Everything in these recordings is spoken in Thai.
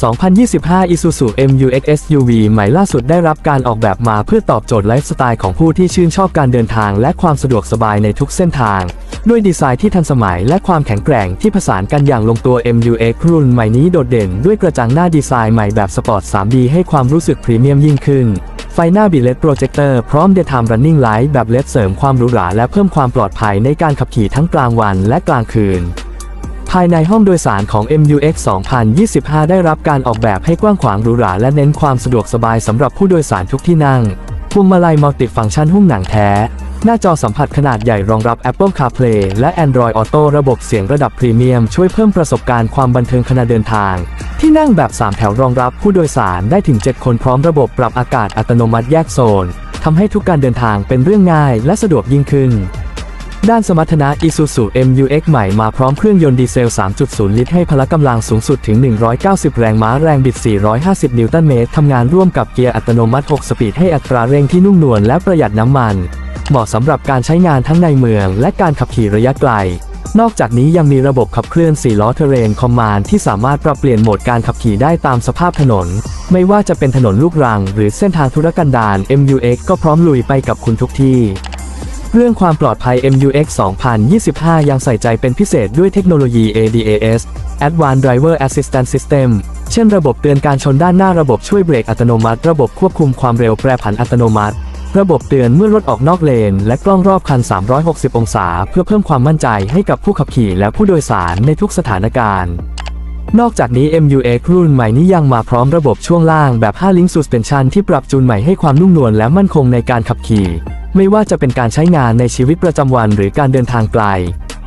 2025 Isuzu MU-X SUV ใหม่ล่าสุดได้รับการออกแบบมาเพื่อตอบโจทย์ไลฟ์สไตล์ของผู้ที่ชื่นชอบการเดินทางและความสะดวกสบายในทุกเส้นทาง ด้วยดีไซน์ที่ทันสมัยและความแข็งแกร่งที่ผสานกันอย่างลงตัว MU-X รุ่นใหม่นี้โดดเด่นด้วยกระจังหน้าดีไซน์ใหม่แบบสปอร์ต 3D ให้ความรู้สึกพรีเมียมยิ่งขึ้น ไฟหน้าบิเลตโปรเจคเตอร์พร้อม Daytime Running Light แบบเลดเสริมความหรูหราและเพิ่มความปลอดภัยในการขับขี่ทั้งกลางวันและกลางคืน ภายในห้องโดยสารของ MUX 2025 ได้รับการออกแบบให้กว้างขวางหรูหราและเน้นความสะดวกสบายสำหรับผู้โดยสารทุกที่นั่งพวงมาลัยมัลติฟังก์ชันหุ้มหนังแท้ หน้าจอสัมผัสขนาดใหญ่รองรับ Apple CarPlay และ Android Auto ระบบเสียงระดับพรีเมียมช่วยเพิ่มประสบการณ์ความบันเทิงขณะเดินทาง ที่นั่งแบบ 3 แถวรองรับผู้โดยสารได้ถึง 7 คนพร้อมระบบปรับอากาศอัตโนมัติแยกโซนทำให้ทุกการเดินทางเป็นเรื่องง่ายและสะดวกยิ่งขึ้น ด้านสมรรถนะ Isuzu MU-X ใหม่มาพร้อมเครื่องยนต์ดีเซล 3.0 ลิตรให้พละกำลังสูงสุดถึง 190 แรงม้าแรงบิด 450 นิวตันเมตร ทำงานร่วมกับเกียร์อัตโนมัติ 6 สปีดให้อัตราเร่งที่นุ่มนวลและประหยัดน้ำมัน เหมาะสำหรับการใช้งานทั้งในเมือง และการขับขี่ระยะไกล นอกจากนี้ยังมีระบบขับเคลื่อน 4 ล้อเทเรนคอมมานที่สามารถปรับเปลี่ยนโหมดการขับขี่ได้ตามสภาพถนน ไม่ว่าจะเป็นถนนลูกรัง หรือเส้นทางธุรกันดาร MU-X ก็พร้อมลุยไปกับคุณทุกที่ เรื่องความปลอดภัย MUX 2025 ยังใส่ใจเป็นพิเศษด้วยเทคโนโลยี ADAS Advanced Driver Assistance System เช่นระบบเตือนการชนด้านหน้าระบบช่วยเบรกอัตโนมัติ ระบบควบคุมความเร็วแปรผันอัตโนมัติ ระบบเตือนเมื่อรถออกนอกเลน และกล้องรอบคัน 360 องศา เพื่อเพิ่มความมั่นใจให้กับผู้ขับขี่และผู้โดยสารในทุกสถานการณ์นอกจากนี้ MUX รุ่นใหม่นี้ยังมาพร้อมระบบช่วงล่างแบบ5 Link Suspension ที่ปรับจูนใหม่ให้ความนุ่มนวลและมั่นคงในการขับขี่ ไม่ว่าจะเป็นการใช้งานในชีวิตประจำวันหรือการเดินทางไกล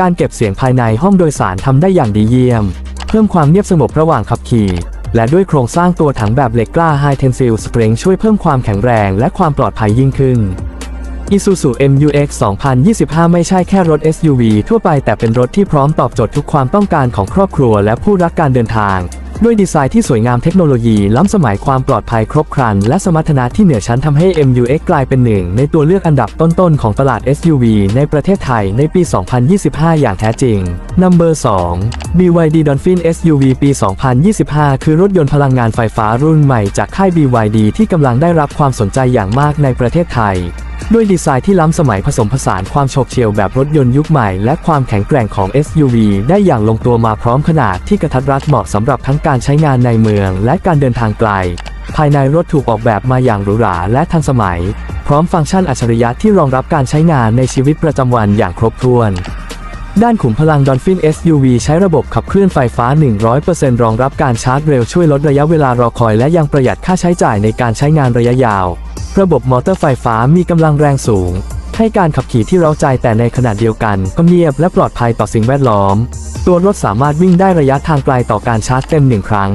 การเก็บเสียงภายในห้องโดยสารทำได้อย่างดีเยี่ยม เพิ่มความเงียบสงบระหว่างขับขี่ และด้วยโครงสร้างตัวถังแบบเหล็กกล้า High Tensile Spring ช่วยเพิ่มความแข็งแรงและความปลอดภัยยิ่งขึ้น Isuzu MU-X 2025 ไม่ใช่แค่รถ SUV ทั่วไปแต่เป็นรถที่พร้อมตอบโจทย์ทุกความต้องการของครอบครัวและผู้รักการเดินทาง ด้วยดีไซน์ที่สวยงามเทคโนโลยี ล้ำสมัยความปลอดภัยครบครัน และสมรรถนะที่เหนือชั้นทำให้ MU-X กลายเป็นหนึ่งในตัวเลือกอันดับต้นๆ ของตลาด SUV ในประเทศไทยในปี 2025 อย่างแท้จริง Number 2 BYD Dolphin SUV ปี 2025 คือรถยนต์พลังงานไฟฟ้ารุ่นใหม่จากค่าย BYD ที่กำลังได้รับความสนใจอย่างมากในประเทศไทย ด้วยดีไซน์ที่ล้ำสมัยผสมผสานความโฉบเฉี่ยวแบบรถยนต์ยุคใหม่และความแข็งแกร่งของ SUV ได้อย่างลงตัวมาพร้อมขนาดที่กระทัดรัดเหมาะสำหรับทั้งการใช้งานในเมืองและการเดินทางไกล ภายในรถถูกออกแบบมาอย่างหรูหราและทันสมัย พร้อมฟังก์ชันอัจฉริยะที่รองรับการใช้งานในชีวิตประจำวันอย่างครบถ้วน ด้านขุมพลัง Dolphin SUV ใช้ระบบขับเคลื่อนไฟฟ้า 100%รองรับการชาร์จเร็วช่วยลดระยะเวลารอคอยและยังประหยัดค่าใช้จ่ายในการใช้งานระยะยาว ระบบมอเตอร์ไฟฟ้ามีกำลังแรงสูง ให้การขับขี่ที่เร้าใจแต่ในขณะเดียวกันก็เงียบและปลอดภัยต่อสิ่งแวดล้อม ตัวรถสามารถวิ่งได้ระยะทางไกลต่อการชาร์จเต็มหนึ่งครั้ง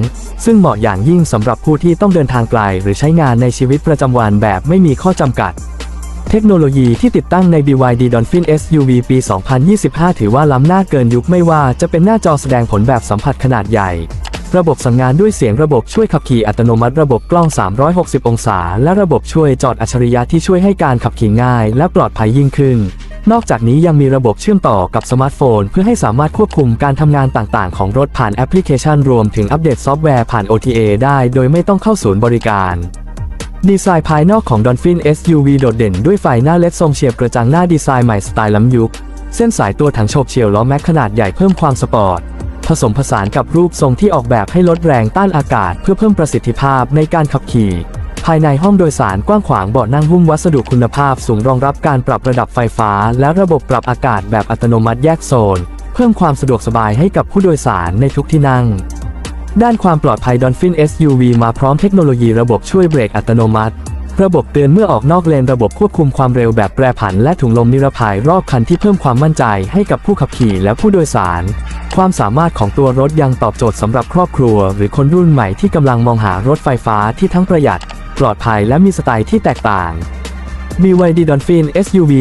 ซึ่งเหมาะอย่างยิ่งสำหรับผู้ที่ต้องเดินทางไกลหรือใช้งานในชีวิตประจำวันแบบไม่มีข้อจำกัด เทคโนโลยีที่ติดตั้งใน BYD Dolphin SUV ปี 2025 ถือว่าล้ำหน้าเกินยุคไม่ว่าจะเป็นหน้าจอแสดงผลแบบสัมผัสขนาดใหญ่ ระบบสั่งงานด้วยเสียงระบบช่วยขับขี่อัตโนมัติระบบกล้อง 360 องศา และระบบช่วยจอดอัจฉริยะที่ช่วยให้การขับขี่ง่าย และปลอดภัยยิ่งขึ้น นอกจากนี้ยังมีระบบเชื่อมต่อกับสมาร์ทโฟน เพื่อให้สามารถควบคุมการทำงานต่างๆ ของรถผ่านแอปพลิเคชันรวมถึงอัปเดตซอฟต์แวร์ผ่าน OTA ได้ โดยไม่ต้องเข้าศูนย์บริการ ดีไซน์ภายนอกของ Dolphin SUV โดดเด่นด้วยไฟหน้าเล็ดทรงเฉียบกระจังหน้าดีไซน์ใหม่สไตล์ล้ำยุค เส้นสายตัวถังโฉบเฉี่ยวล้อแม็กขนาดใหญ่เพิ่มความสปอร์ต ผสมผสานกับรูปทรงที่ออกแบบให้ลดแรงต้านอากาศ เพื่อเพิ่มประสิทธิภาพในการขับขี่ ภายในห้องโดยสารกว้างขวางเบาะนั่งหุ้มวัสดุคุณภาพสูงรองรับการปรับระดับไฟฟ้า และระบบปรับอากาศแบบอัตโนมัติแยกโซน เพิ่มความสะดวกสบายให้กับผู้โดยสารในทุกที่นั่ง ด้านความปลอดภัย Dolphin SUV มาพร้อมเทคโนโลยีระบบช่วยเบรกอัตโนมัติ ระบบเตือนเมื่อออกนอกเลน ระบบควบคุมความเร็วแบบแปรผัน และถุงลมนิรภัยรอบคันที่เพิ่มความมั่นใจให้กับผู้ขับขี่และผู้โดยสาร ความสามารถของตัวรถยังตอบโจทย์สำหรับครอบครัว หรือคนรุ่นใหม่ที่กำลังมองหารถไฟฟ้าที่ทั้งประหยัด ปลอดภัยและมีสไตล์ที่แตกต่าง BYD Dolphin SUV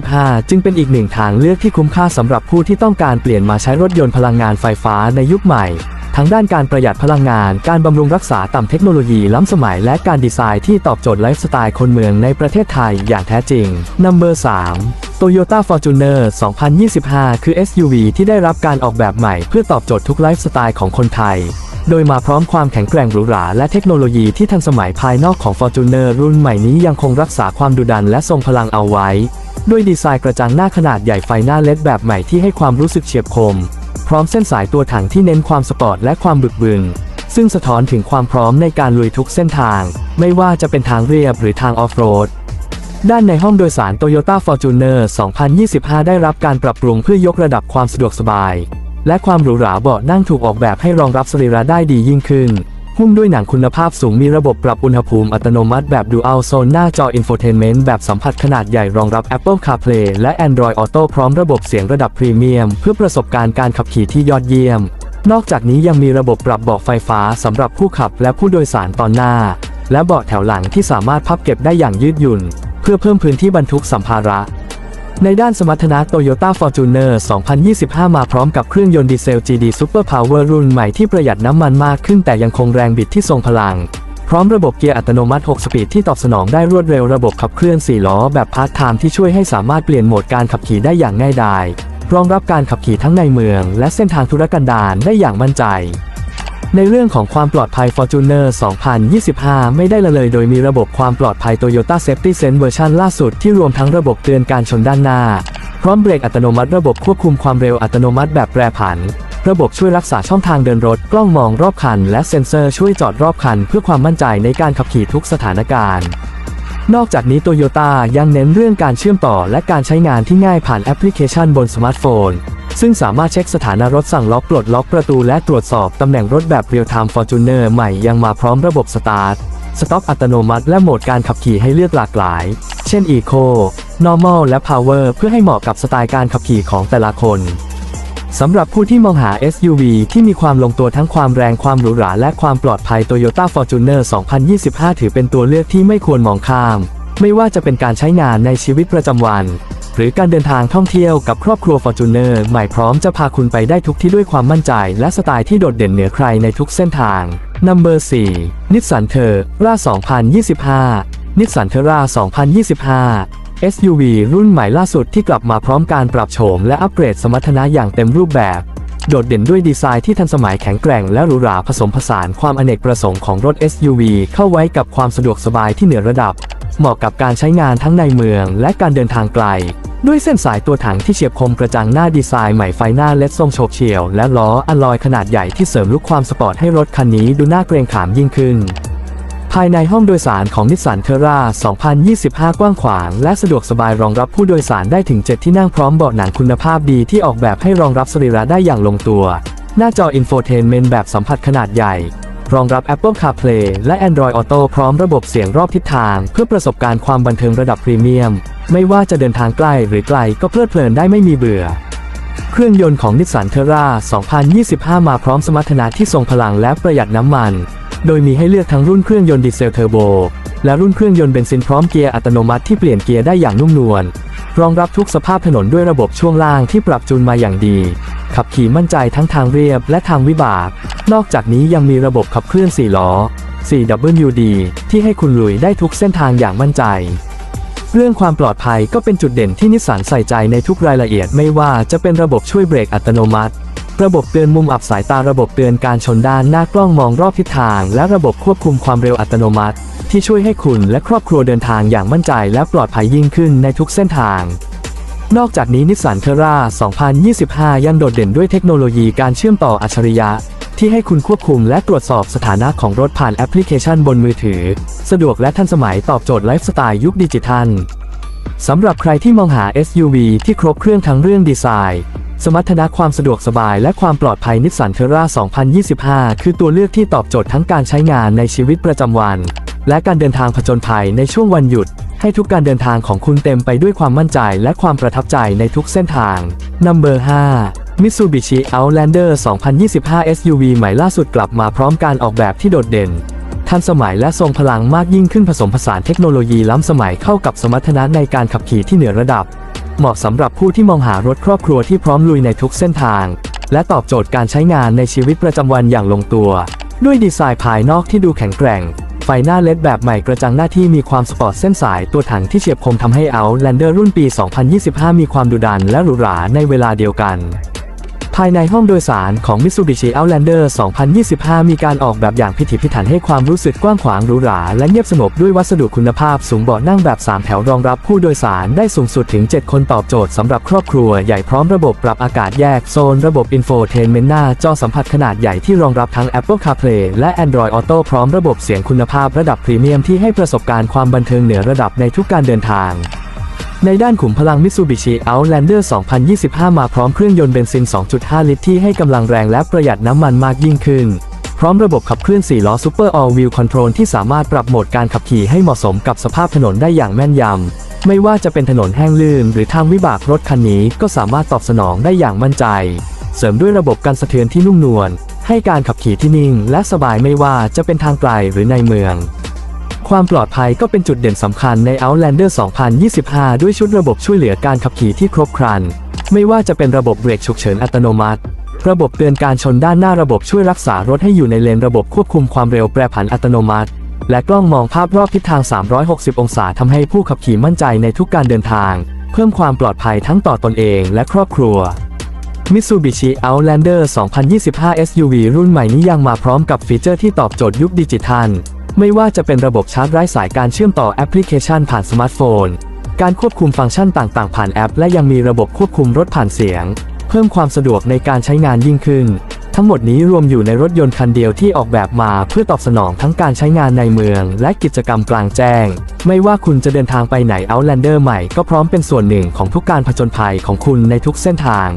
2025 จึงเป็นอีกหนึ่งทางเลือกที่คุ้มค่าสำหรับผู้ที่ต้องการเปลี่ยนมาใช้รถยนต์พลังงานไฟฟ้าในยุคใหม่ ทั้งด้านการประหยัดพลังงาน การบำรุงรักษาต่ำเทคโนโลยีล้ำสมัยและการดีไซน์ที่ตอบโจทย์ไลฟ์สไตล์คนเมืองในประเทศไทยอย่างแท้จริง Number 3 Toyota Fortuner 2025 คือ SUV ที่ได้รับการออกแบบใหม่เพื่อตอบโจทย์ทุกไลฟ์สไตล์ของคนไทย โดยมาพร้อมความแข็งแกร่งหรูหราและเทคโนโลยีที่ทันสมัยภายนอกของ Fortuner รุ่นใหม่นี้ยังคงรักษาความดุดันและทรงพลังเอาไว้ ด้วยดีไซน์กระจังหน้าขนาดใหญ่ไฟหน้าเล็ดแบบใหม่ที่ให้ความรู้สึกเฉียบคม พร้อมเส้นสายตัวถังที่เน้นความสปอร์ตและความบึกบึน ซึ่งสะท้อนถึงความพร้อมในการลุยทุกเส้นทาง ไม่ว่าจะเป็นทางเรียบหรือทางออฟโรด ด้านในห้องโดยสาร Toyota Fortuner 2025 ได้รับการปรับปรุงเพื่อยกระดับความสะดวกสบาย และความหรูหราเบาะนั่งถูกออกแบบให้รองรับสรีระได้ดียิ่งขึ้น หุ้มด้วยหนังคุณภาพสูงมีระบบปรับอุณหภูมิอัตโนมัติแบบ Dual Zone หน้าจอ Infotainment แบบสัมผัสขนาดใหญ่รองรับ Apple CarPlay และ Android Auto พร้อมระบบเสียงระดับพรีเมียม เพื่อประสบการณ์การขับขี่ที่ยอดเยี่ยม นอกจากนี้ยังมีระบบปรับเบาะไฟฟ้าสำหรับผู้ขับและผู้โดยสารตอนหน้า และเบาะแถวหลังที่สามารถพับเก็บได้อย่างยืดหยุ่น เพื่อเพิ่มพื้นที่บรรทุกสัมภาระ ในด้านสมรรถนะ Toyota Fortuner 2025 มาพร้อมกับเครื่องยนต์ดีเซล GD Super Power รุ่นใหม่ที่ประหยัดน้ำมันมากขึ้นแต่ยังคงแรงบิดที่ทรงพลัง พร้อมระบบเกียร์อัตโนมัติ 6 สปีดที่ตอบสนองได้รวดเร็วระบบขับเคลื่อน 4 ล้อแบบพาร์ทไทม์ที่ช่วยให้สามารถเปลี่ยนโหมดการขับขี่ได้อย่างง่ายดาย รองรับการขับขี่ทั้งในเมือง และเส้นทางธุรกันดารได้อย่างมั่นใจ ในเรื่องของความปลอดภัย Fortuner 2025 ไม่ได้ละเลยโดยมีระบบความปลอดภัย Toyota Safety Sense เวอร์ชันล่าสุดที่รวมทั้งระบบเตือนการชนด้านหน้า พร้อมเบรกอัตโนมัติระบบควบคุมความเร็วอัตโนมัติแบบแปรผัน ระบบช่วยรักษาช่องทางเดินรถ กล้องมองรอบคัน และเซ็นเซอร์ช่วยจอดรอบคัน เพื่อความมั่นใจในการขับขี่ทุกสถานการณ์นอกจากนี้โตโยต้ายังเน้นเรื่องการเชื่อมต่อและการใช้งานที่ง่ายผ่านแอปพลิเคชันบนสมาร์ทโฟน ซึ่งสามารถเช็คสถานะรถสั่งล็อกปลดล็อกประตูและตรวจสอบตำแหน่งรถแบบเรียลไทม์ฟอร์จูเนอร์ใหม่ยังมาพร้อมระบบสตาร์ทสต็อปอัตโนมัติและโหมดการขับขี่ให้เลือกหลากหลาย เช่น Eco Normal และ Power เพื่อให้เหมาะกับสไตล์การขับขี่ของแต่ละคนสำหรับผู้ที่มองหา SUV ที่มีความลงตัวทั้งความแรงความหรูหราและความปลอดภัย Toyota Fortuner 2025 ถือเป็นตัวเลือกที่ไม่ควรมองข้าม ไม่ว่าจะเป็นการใช้งานในชีวิตประจำวัน รือการเดินทางท่องเที่ยวกับครอบครัว Fortuner ใหม่พร้อมจะพาคุณไปได้ทุกที่ด้วยความมั่นใจ และสไตล์ที่โดดเด่นเหนือใครในทุกเส้นทาง Number 4นิสสันเทอร์รา2025นิสสันเทอร่า2025 SUV รุ่นใหม่ล่าสุดที่กลับมาพร้อมการปรับโฉมและอัปเกรดสมรรถนะอย่างเต็มรูปแบบ โดดเด่นด้วยดีไซน์ที่ทันสมัยแข็งแกร่งและหรูหราผสมผสานความอเนกประสงค์ของรถ SUV เข้าไว้กับความสะดวกสบายที่เหนือระดับเหมาะกับการใช้งานทั้งในเมืองและการเดินทางไกล ด้วยเส้นสายตัวถังที่เฉียบคมกระจังหน้าดีไซน์ใหม่ไฟหน้าเลดทรงโฉบเฉี่ยว และล้ออะลอยขนาดใหญ่ที่เสริมลุคความสปอร์ตให้รถคันนี้ดูน่าเกรงขามยิ่งขึ้น ภายในห้องโดยสารของนิสสันเทอร่า 2025 กว้างขวาง และสะดวกสบายรองรับผู้โดยสารได้ถึง 7 ที่นั่งพร้อมเบาะหนังคุณภาพดีที่ออกแบบให้รองรับสรีระได้อย่างลงตัว หน้าจอ Infotainment แบบสัมผัสขนาดใหญ่ รองรับ Apple CarPlay และ Android Auto พร้อมระบบเสียงรอบทิศทาง เพื่อประสบการณ์ความบันเทิงระดับพรีเมียม ไม่ว่าจะเดินทางใกล้หรือไกลก็เพลิดเพลินได้ไม่มีเบื่อ เครื่องยนต์ของนิสสันเทอร่า2025 มาพร้อมสมรรถนะที่ทรงพลังและประหยัดน้ำมัน โดยมีให้เลือกทั้งรุ่นเครื่องยนต์ดีเซลเทอร์โบและรุ่นเครื่องยนต์เบนซินพร้อมเกียร์อัตโนมัติที่เปลี่ยนเกียร์ได้อย่างนุ่มนวลรองรับทุกสภาพถนนด้วยระบบช่วงล่างที่ปรับจูนมาอย่างดี ขับขี่มั่นใจทั้งทางเรียบและทางวิบาก นอกจากนี้ยังมีระบบขับเคลื่อน 4 ล้อ 4WD ที่ให้คุณลุยได้ทุกเส้นทางอย่างมั่นใจ เรื่องความปลอดภัยก็เป็นจุดเด่นที่นิสสันใส่ใจในทุกรายละเอียดไม่ว่าจะเป็นระบบช่วยเบรกอัตโนมัติ ระบบเตือนมุมอับสายตาระบบเตือนการชนด้านหน้ากล้องมองรอบทิศทาง และระบบควบคุมความเร็วอัตโนมัติ ที่ช่วยให้คุณและครอบครัวเดินทางอย่างมั่นใจและปลอดภัยยิ่งขึ้นในทุกเส้นทาง นอกจากนี้นิสสันเทอร่า2025 ยังโดดเด่นด้วยเทคโนโลยีการเชื่อมต่ออัจฉริยะ ที่ให้คุณควบคุมและตรวจสอบสถานะของรถผ่านแอปพลิเคชันบนมือถือ สะดวกและทันสมัยตอบโจทย์ไลฟ์สไตล์ยุคดิจิทัลสำหรับใครที่มองหา SUV ที่ครบเครื่องทั้งเรื่องดีไซน์ สมรรถนะความสะดวกสบายและความปลอดภัยนิสสันเทอร่า2025 คือตัวเลือกที่ตอบโจทย์ทั้งการใช้งานในชีวิตประจำวัน และการเดินทางผจญภัยในช่วงวันหยุด ให้ทุกการเดินทางของคุณเต็มไปด้วยความมั่นใจและความประทับใจในทุกเส้นทาง Number 5 Mitsubishi Outlander 2025 SUV ใหม่ล่าสุดกลับมาพร้อมการออกแบบที่โดดเด่น ทันสมัยและทรงพลังมากยิ่งขึ้นผสมผสานเทคโนโลยีล้ำสมัยเข้ากับสมรรถนะในการขับขี่ที่เหนือระดับ เหมาะสำหรับผู้ที่มองหารถครอบครัวที่พร้อมลุยในทุกเส้นทาง และตอบโจทย์การใช้งานในชีวิตประจำวันอย่างลงตัว ด้วยดีไซน์ภายนอกที่ดูแข็งแกร่ง ไฟหน้าเลดแบบใหม่กระจังหน้าที่มีความสปอร์ตเส้นสายตัวถังที่เฉียบคมทำให้ Outlander รุ่นปี 2025 มีความดุดันและหรูหราในเวลาเดียวกันายในห้องโดยสารของ Mitsubishi Outlander 2025 มีการออกแบบอย่างพิถีพิถันให้ความรู้สึกกว้างขวางหรูหรา และเงียบสงบด้วยวัสดุคุณภาพสูงเบาะนั่งแบบ 3 แถวรองรับผู้โดยสารได้สูงสุดถึง 7 คนตอบโจทย์สำหรับครอบครัวใหญ่พร้อมระบบปรับอากาศแยกโซน ระบบ Infotainment หน้าจอสัมผัสขนาดใหญ่ที่รองรับทั้ง Apple CarPlay และ Android Auto พร้อมระบบเสียงคุณภาพระดับพรีเมียมที่ให้ประสบการณ์ความบันเทิงเหนือระดับในทุกการเดินทาง ในด้านขุมพลัง Mitsubishi Outlander 2025 มาพร้อมเครื่องยนต์เบนซิน 2.5 ลิตรที่ให้กำลังแรงและประหยัดน้ำมันมากยิ่งขึ้น พร้อมระบบขับเคลื่อน 4 ล้อ Super All Wheel Control ที่สามารถปรับโหมดการขับขี่ให้เหมาะสมกับสภาพถนนได้อย่างแม่นยำ ไม่ว่าจะเป็นถนนแห้งลื่น หรือทางวิบากรถคันนี้ก็สามารถตอบสนองได้อย่างมั่นใจ เสริมด้วยระบบการสะเทือนที่นุ่มนวลให้การขับขี่ที่นิ่ง และสบายไม่ว่าจะเป็นทางไกลหรือในเมือง ความปลอดภัยก็เป็นจุดเด่นสำคัญใน Outlander 2025 ด้วยชุดระบบช่วยเหลือการขับขี่ที่ครบครัน ไม่ว่าจะเป็นระบบเบรกฉุกเฉินอัตโนมัติ ระบบเตือนการชนด้านหน้าระบบช่วยรักษารถให้อยู่ในเลนระบบควบคุมความเร็วแปรผันอัตโนมัติ และกล้องมองภาพรอบทิศทาง 360 องศาทำให้ผู้ขับขี่มั่นใจในทุกการเดินทาง เพิ่มความปลอดภัยทั้งต่อตนเองและครอบครัว Mitsubishi Outlander 2025 SUV รุ่นใหม่นี้ยังมาพร้อมกับฟีเจอร์ที่ตอบโจทย์ยุคดิจิทัล ไม่ว่าจะเป็นระบบชาร์จไร้สายการเชื่อมต่อแอปพลิเคชันผ่านสมาร์ทโฟน การควบคุมฟังก์ชันต่างๆ ผ่านแอป และยังมีระบบควบคุมรถผ่านเสียง เพิ่มความสะดวกในการใช้งานยิ่งขึ้น ทั้งหมดนี้รวมอยู่ในรถยนต์คันเดียวที่ออกแบบมาเพื่อตอบสนองทั้งการใช้งานในเมือง และกิจกรรมกลางแจ้ง ไม่ว่าคุณจะเดินทางไปไหน Outlander ใหม่ก็พร้อมเป็นส่วนหนึ่งของทุกการผจญภัยของคุณในทุกเส้นทาง